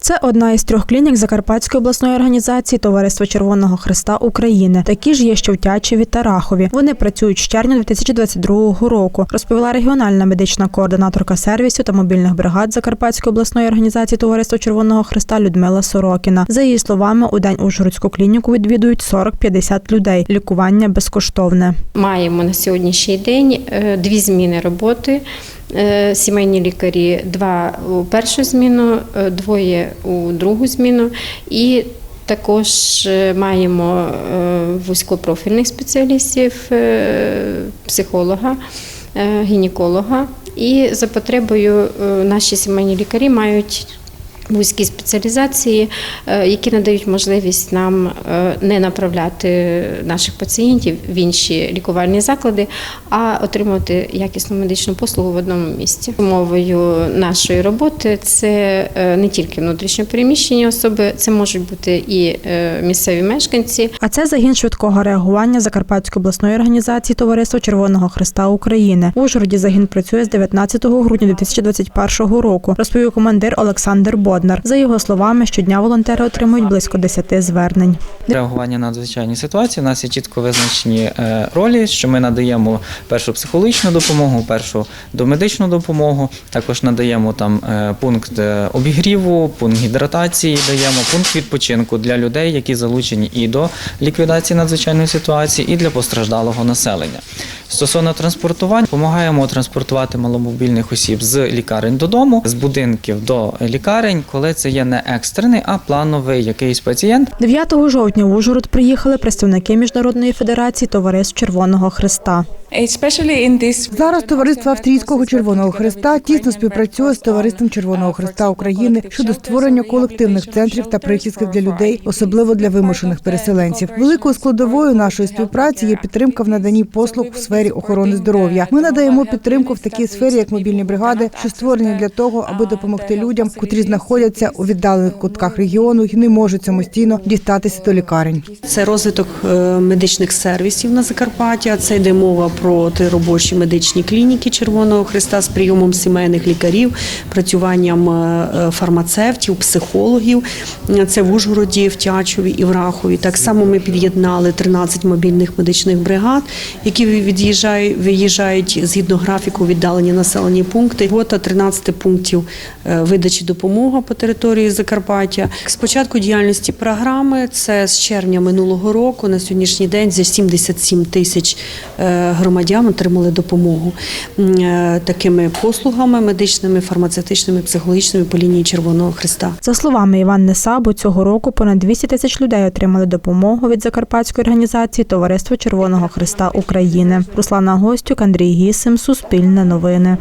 Це одна із трьох клінік Закарпатської обласної організації Товариства Червоного Христа України. Такі ж є ще в Тячеві та Рахові. Вони працюють з червня 2022 року, розповіла регіональна медична координаторка сервісу та мобільних бригад Закарпатської обласної організації Товариства Червоного Христа Людмила Сорокіна. За її словами, у день Ужгородську клініку відвідують 40-50 людей. Лікування безкоштовне. Маємо на сьогоднішній день е, дві зміни роботи. Е, Сімейні лікарі два у першу зміну, е, двоє у другу зміну. І також е, маємо вузькопрофільних спеціалістів, психолога, гінеколога. І за потребою наші сімейні лікарі мають вузькі спеціалізації, е, які надають можливість нам е, не направляти наших пацієнтів в інші лікувальні заклади, а отримувати якісну медичну послугу в одному місці. Умовою нашої роботи це е, не тільки внутрішньопереміщені особи, це можуть бути і місцеві мешканці, А це загін швидкого реагування Закарпатської обласної організації Товариства Червоного Христа України. У Ужгороді загін працює з 19 грудня 2021 року, розповів командир Олександр Боднар. За його словами, щодня волонтери отримують близько 10 звернень. Реагування на надзвичайні ситуації. У нас є чітко визначені е, ролі, що ми надаємо першу психологічну допомогу, першу домедичну допомогу. Також надаємо там е, пункт е, обігріву, пункт гідратації, даємо пункт відпочинку для людей, які залучені і до ліквідації надзвичайної ситуації, і для постраждалого населення. Стосовно транспортування, допомагаємо транспортувати маломобільних осіб з лікарень додому, з будинків до лікарень, коли це є не екстрений, а плановий якийсь пацієнт. 9 жовтня в Ужгород приїхали представники Міжнародної федерації Товариств Червоного Христа. Especially in Зараз товариство Австрійського Червоного Христа тісно співпрацює з товариством Червоного Христа України щодо створення колективних центрів та прихистків для людей, особливо для вимушених переселенців. Великою складовою нашої співпраці є підтримка в наданні послуг в сфері охорони здоров'я. Ми надаємо підтримку в такій сфері, як мобільні бригади, що створені для того, аби допомогти людям, котрі знаходяться у віддалених кутках регіону і не можуть самостійно дістатися до лікарень. Це розвиток е, медичних сервісів на Закарпатті. а Це йде мова про три робочі медичні клініки Червоного Христа з прийомом сімейних лікарів, працюванням е, е, фармацевтів, психологів. Це в Ужгороді, в Тячові і в Рахові. Так само ми під'єднали 13 мобільних медичних бригад, які від'їжджають, виїжджають згідно графіку віддалені населені пункти. Гота 13 пунктів е, видачі допомоги по території Закарпаття. З початку діяльності програми це з червня минулого року. На сьогоднішній день за 77 тисяч е, громадян отримали допомогу е, такими послугами медичними, фармацевтичними, психологічними по лінії Червоного Христа. За словами Іванни Сабу, цього року понад 200 тисяч людей отримали допомогу від Закарпатської організації Товариство Червоного Христа України. Руслана Гостюк, Андрій Гісим, Суспільне новини.